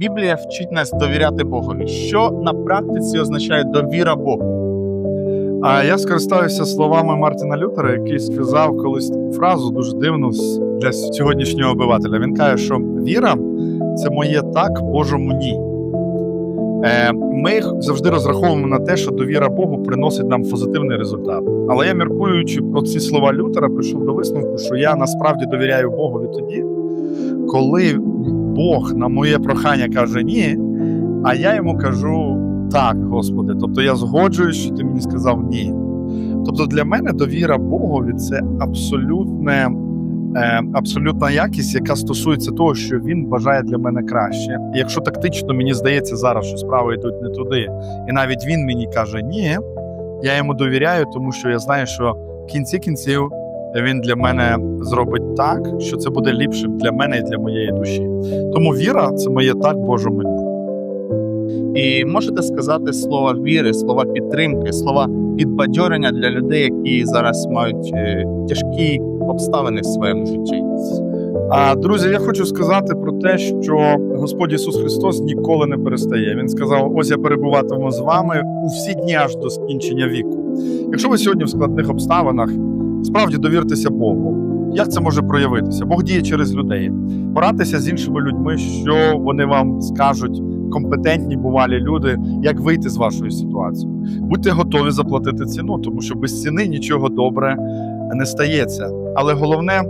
Біблія вчить нас довіряти Богові. Що на практиці означає довіра Богу? А я скористаюся словами Мартіна Лютера, який сказав колись фразу дуже дивну для сьогоднішнього обивателя. Він каже, що віра це моє так Божому ні. Е, Ми завжди розраховуємо на те, що довіра Богу приносить нам позитивний результат. Але я, міркуючи про ці слова Лютера, прийшов до висновку, що я насправді довіряю Богові тоді, коли Бог на моє прохання каже ні, а я йому кажу так, Господи. Тобто я згоджуюсь, що ти мені сказав ні. Тобто для мене довіра Богові це абсолютне, е, абсолютна якість, яка стосується того, що він бажає для мене краще. І якщо тактично мені здається зараз, що справи йдуть не туди, і навіть він мені каже ні, я йому довіряю, тому що я знаю, що в кінці кінців він для мене зробить так, що це буде ліпшим для мене і для моєї душі. Тому віра це моє так Божому ні. І можете сказати слова віри, слова підтримки, слова підбадьорення для людей, які зараз мають е, тяжкі обставини в своєму житті. А друзі, я хочу сказати про те, що Господь Ісус Христос ніколи не перестає. Він сказав: ось я перебуватиму з вами у всі дні аж до скінчення віку. Якщо ви сьогодні в складних обставинах, справді довіртеся Богу. Як це може проявитися? Бог діє через людей. Порадьтеся з іншими людьми, що вони вам скажуть, компетентні бувалі люди, як вийти з вашої ситуації. Будьте готові заплатити ціну, тому що без ціни нічого добре не стається. Але головне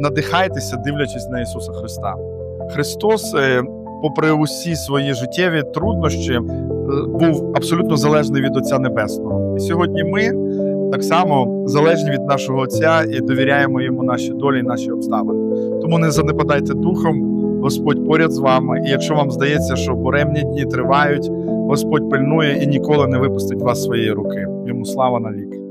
надихайтеся, дивлячись на Ісуса Христа. Христос, е, попри усі свої життєві труднощі, е, був абсолютно залежний від Отця Небесного. І сьогодні ми так само залежні від нашого Отця і довіряємо йому наші долі наші обставини. Тому не занепадайте духом. Господь поряд з вами, і якщо вам здається, що буремні дні тривають, Господь пильнує і ніколи не випустить вас своєї руки. Йому слава навіки.